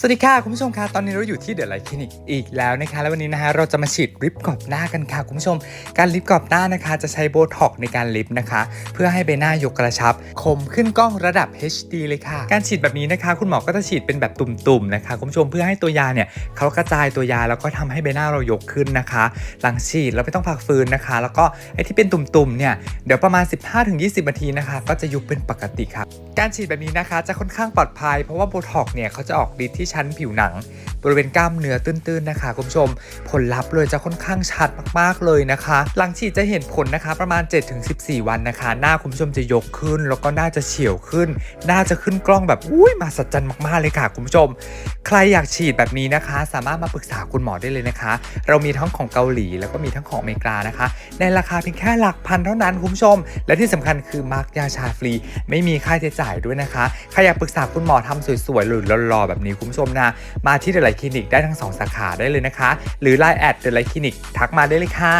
สวัสดีค่ะ คุณผู้ชมคะตอนนี้เราอยู่ที่เดอะไลท์คลินิกอีกแล้วนะคะ แล้ววันนี้นะคะเราจะมาฉีดลิปกรอบหน้ากันค่ะ คุณผู้ชม การลิปกรอบหน้านะคะ จะใช้โบท็อกในการลิปนะคะ เพื่อให้ใบหน้ายกกระชับ คมขึ้นกล้องระดับ HD เลยค่ะ การฉีดแบบนี้นะคะ คุณหมอก็จะฉีดเป็นแบบตุ่มๆนะคะ คุณผู้ชมเพื่อให้ตัวยาเนี่ยเขากระจายตัวยาแล้วก็ทำให้ใบหน้าเรายกขึ้นนะคะ หลังฉีดเราไม่ต้องพักฟื้นนะคะ แล้วก็ไอ้ที่เป็นตุ่มๆเนี่ยเดี๋ยวประมาณ 15-20นาทีนะคะ ก็จะยุบเป็นปกติครับการฉีดแบบนี้นะคะ จะค่อนข้างปลอดภัย เพราะว่าโบท็อกเนี่ยเขาจะออกฤทธิ์ที่ชั้นผิวหนัง บริเวณกล้ามเนื้อตื้นๆนะคะคุณผู้ชม ผลลัพธ์เลยจะค่อนข้างชัดมากๆเลยนะคะ หลังฉีดจะเห็นผลนะคะประมาณ 7-14 วันนะคะ หน้าคุณผู้ชมจะยกขึ้น แล้วก็หน้าจะเฉียวขึ้น หน้าจะขึ้นกล้องแบบอุ้ยมาสัจจันมากๆเลยค่ะคุณผู้ชม ใครอยากฉีดแบบนี้นะคะ สามารถมาปรึกษาคุณหมอได้เลยนะคะ เรามีทั้งของเกาหลี แล้วก็มีทั้งของอเมริกานะคะ ในราคาเพียงแค่หลักพันเท่านั้นคุณผู้ชม และที่สำคัญคือมาร์กยาชาฟรี ไม่มีค่าใช้จ่ายด้วยนะคะ ใครอยากปรึกษาคุณหมอทำสวยๆหรือหล่อๆแบบนี้คุณผู้ชมนะมาที่เดอะไลคลินิกได้ทั้งสองสาขาได้เลยนะคะ หรือ Line แอดเดอะไลคลินิกทักมาได้เลยค่ะ